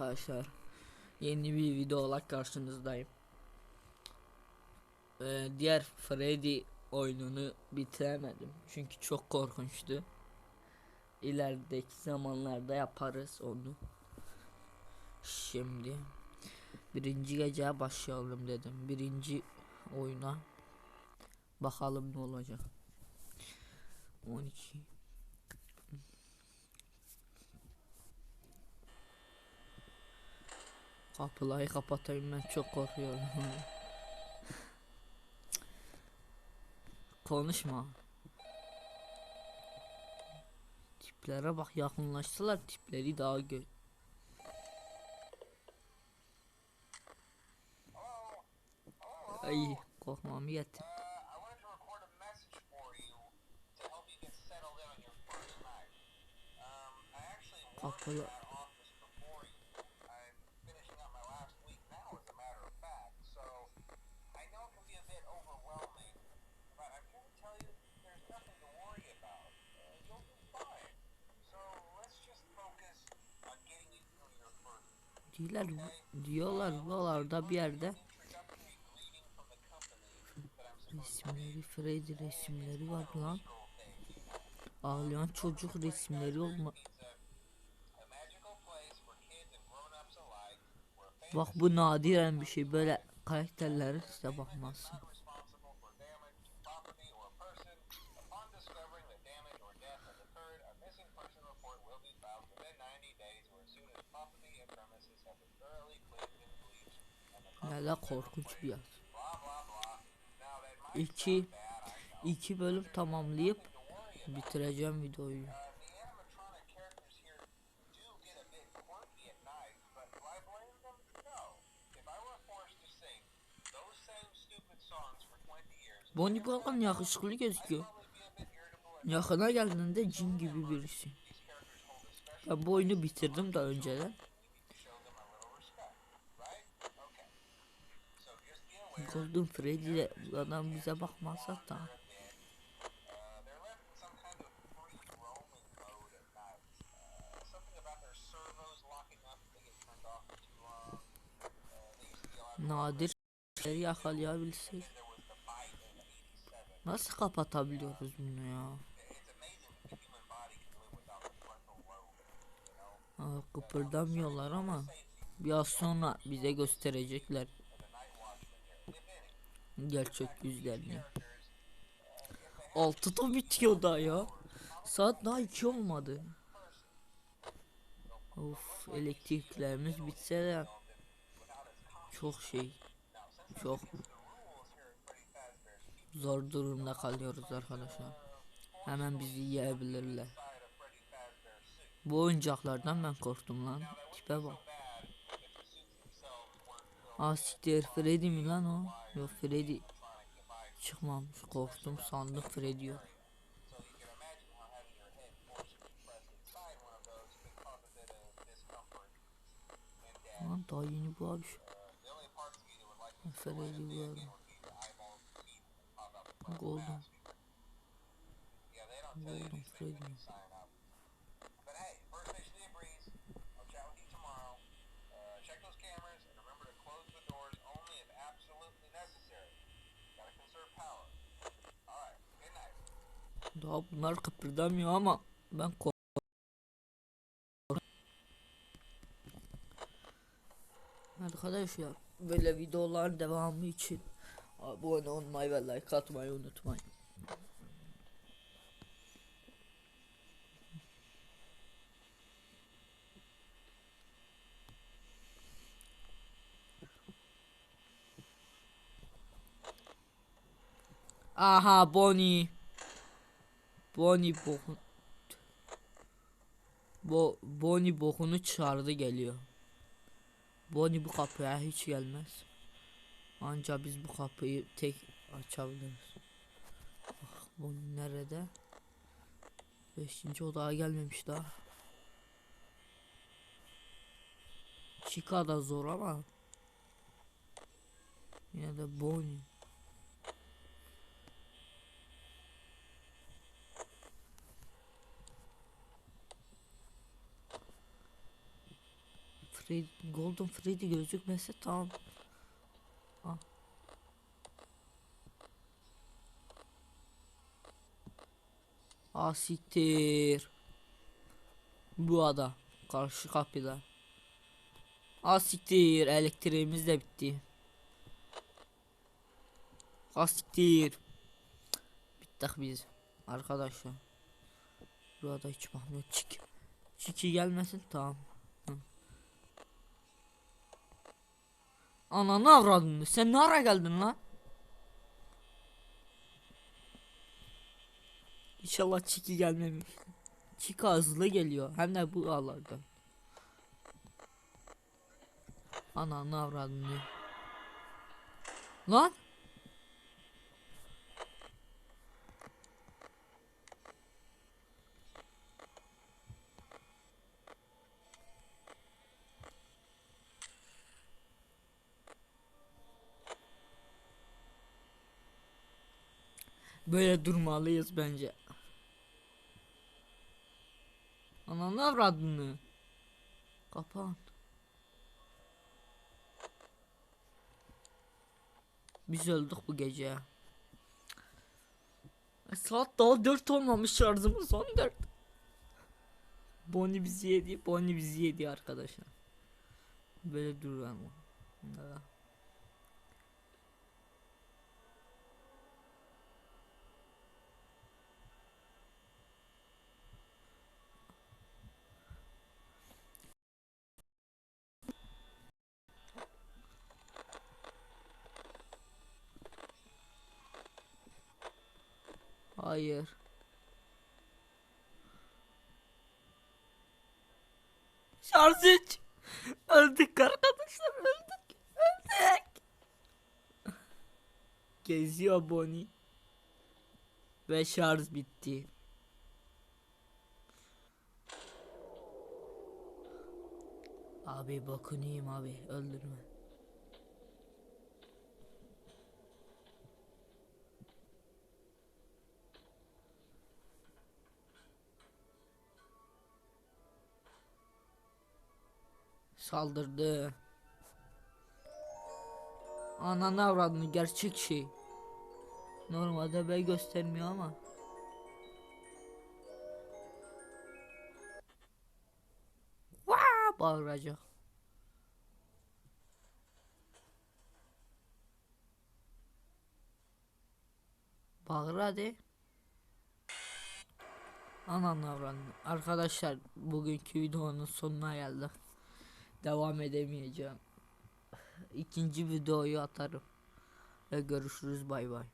arkadaşlar. Yeni bir video olarak karşınızdayım. Ee, diğer Freddy oyununu bitiremedim. Çünkü çok korkunçtu. İlerideki zamanlarda yaparız onu. Şimdi birinci geceye başlayalım dedim. Birinci oyuna bakalım ne olacak. 12 Kapıları kapatayım ben çok korkuyorum. Konuşma. Tiplere bak yakınlaştılar tipleri daha gö Ay korkmamı getir. Uh, diyorlar diyorlar buralarda bir yerde resimleri Freddy resimleri var lan. Ağlayan çocuk resimleri olma. Bak bu nadiren bir şey böyle karakterleri size bakmazsın. Forced to sing those same stupid songs for 20 years, Bonnie Ball'dan yakışıklı gözüküyor. Yakına geldiğinde cin gibi birisi. Ben bu oyunu bitirdim de önceden. Long. Uh, they used to be allowed Nadir şeyleri yakalayabilsek. there was the bite in 87. Nasıl kapatabiliyoruz bunu ya? Aa, kıpırdamıyorlar ama biraz sonra bize gösterecekler gerçek yüzlerini. Altıda bitiyor daha ya. Saat daha iki olmadı. Of elektriklerimiz bitse de çok şey çok zor durumda kalıyoruz arkadaşlar. Hemen bizi yiyebilirler. Bu oyuncaklardan ben korktum lan. Tipe bak. Aa siktir Freddy mi lan o? Yok Freddy çıkmamış korktum sandım Freddy yok. Lan daha yeni bu abi şu. Freddy bu abi. Golden. Golden Freddy. Daha bunlar kıpırdamıyor ama ben kork Arkadaşlar böyle videoların devamı için abone olmayı ve like atmayı unutmayın. Aha Bonnie. Bonnie bokun. Bo Bonnie bokunu çağırdı geliyor. Bonnie bu kapıya hiç gelmez. Ancak biz bu kapıyı tek açabiliriz. Bak Bonnie nerede? Beşinci odaya gelmemiş daha. Chica da zor ama. Yine de Bonnie. Freddy, Golden Freddy gözükmese tamam. Ah. Asiktir. Bu ada. Karşı kapıda. Asiktir. Elektriğimiz de bitti. Asiktir. Bittik biz. Arkadaşlar. Burada hiç Mahmut çık. Çiki gelmesin tamam. Ananı avradın. Sen ne ara geldin lan? İnşallah Çiki gelmemiş. Çiki hızlı geliyor. Hem de bu ağlardan. Ananı avradın. Lan? Böyle durmalıyız bence. Ananı avradını. Kapan. Biz öldük bu gece. E, saat daha 4 olmamış şarjımız 14. Bonnie bizi yedi. Bonnie bizi yedi arkadaşlar. Böyle durur ama. Hayır. Şarj hiç. Öldük arkadaşlar öldük. Öldük. Geziyor Bonnie. Ve şarj bitti. Abi bakın iyiyim abi öldürme. Saldırdı. Ananı avradını gerçek şey. Normalde ben göstermiyor ama. Vaa bağıracak. Bağır hadi. Ananı avradını. Arkadaşlar bugünkü videonun sonuna geldik. Devam edemeyeceğim. İkinci videoyu atarım. Ve görüşürüz bay bay.